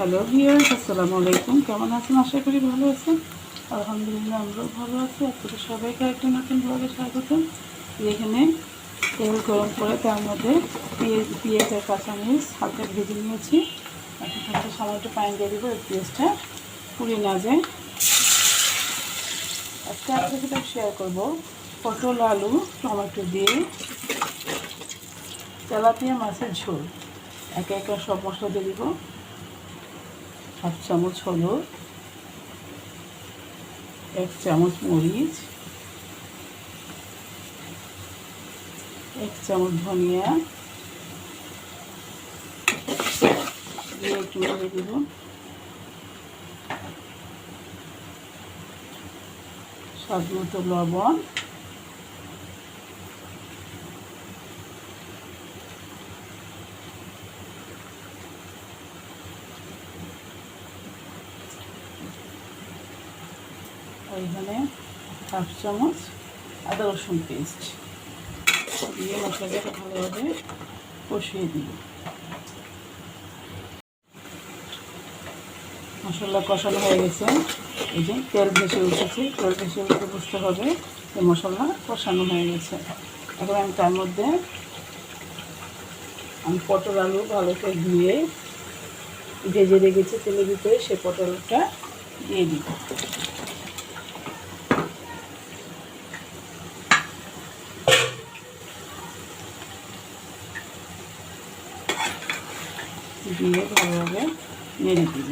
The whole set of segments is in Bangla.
হ্যালো ভিউয়ার্স আসসালামু আলাইকুম। কেমন আছেন? আশা করি ভালো আছেন। আলহামদুলিল্লাহ, আমরাও ভালো আছি। আপনাদের সবাইকে একটা নতুন ব্লগে স্বাগতম এখানে তেল গরম করে তার মধ্যে পেঁয়াজ পেঁয়াজ আর কাঁচামরিচ হালকা ভেজে নিয়েছি। এখন হচ্ছে সামান্য পানি দিয়ে দেবো, এই পেঁয়াজটা পুড়িয়ে না যায়। আজকে আপনাদের সাথে শেয়ার করব পটল, আলু, টমেটো দিয়ে তেলাপিয়া মাছের ঝোল। একে একে সব মশলা দিয়ে দিব। হাফ চামচ হলুদ এক চামচ মরিচ এক চামচ ধনিয়া। একটু দিব। স্বাদ মতো লবণ। এখানে হাফ চামচ আদা রসুন পেস্ট। দিয়ে মশলাটাকে ভালোভাবে কষিয়ে দিই মশলা কষানো হয়ে গেছে। এই যে তেল ভেসে উঠেছে, তেল ভেসে উঠে বুঝতে হবে যে মশলা কষানো হয়ে গেছে। এখন আমি তার মধ্যে আমি পটল আলু ভালো করে ধুয়ে ভেজে রেখেছি তেলের ভিতরে, সে পটলটা দিয়ে দিব। দিয়ে ভালোভাবে নেড়ে দিব।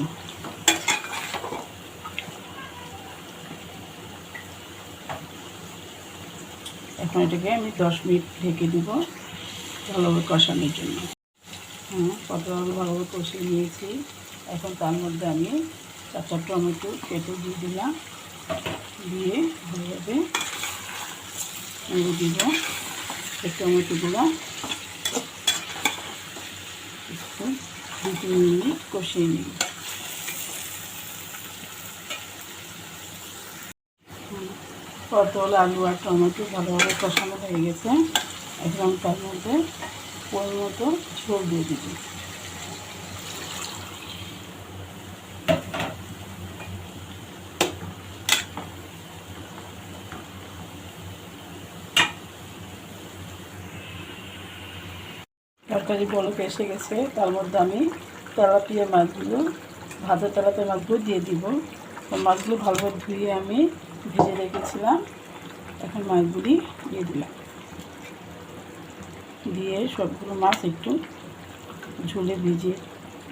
এখন এটাকে আমি দশ মিনিট ঢেকে দিব ভালোভাবে কষানোর জন্য। হ্যাঁ আলু ভালোভাবে কষিয়ে নিয়েছি। এখন তার মধ্যে আমি কাঁচা টমেটো কেটে দিয়ে দিলাম। দিয়ে ভালোভাবে দিব টমেটোগুলো একটু তিন মিনিট কষিয়ে নিই পটল, আলু আর টমেটো ভালোভাবে কষানো হয়ে গেছে। এখন তার মধ্যে ওর মতো ঝোল দিয়ে দিব। তরকারি বলক এসে গেছে, তার মধ্যে আমি তেলাপিয়া মাছগুলো, ভাজা তেলাপিয়া মাছগুলো দিয়ে দিব। মাছগুলো ভালোভাবে ধুয়ে আমি ভেজে রেখেছিলাম। এখন মাছগুলি দিয়ে দিলাম। দিয়ে সবগুলো মাছ একটু ঝুলে ভিজিয়ে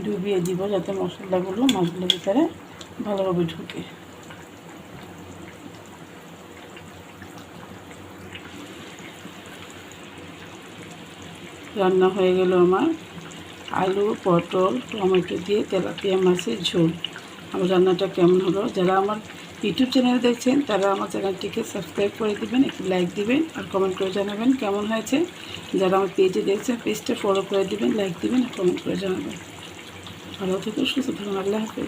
ডুবিয়ে দিব যাতে মশলাগুলো মাছগুলোর ভিতরে ভালোভাবে ঢুকে। রান্না হয়ে গেল আমার। আলু, পটল, টমেটো দিয়ে তেলাপিয়া মাছের ঝোল। আমার রান্নাটা কেমন হলো? যারা আমার ইউটিউব চ্যানেল দেখছেন, তারা আমার চ্যানেলটিকে সাবস্ক্রাইব করে দেবেন, একটু লাইক দিবেন আর কমেন্ট করে জানাবেন কেমন হয়েছে। যারা আমার পেজে দেখছেন, পেজটা ফলো করে দিবেন, লাইক দিবেন আর কমেন্ট করে জানাবেন। ভালো থেকো, সুস্থ থাকুন আল্লাহ হাফেজ।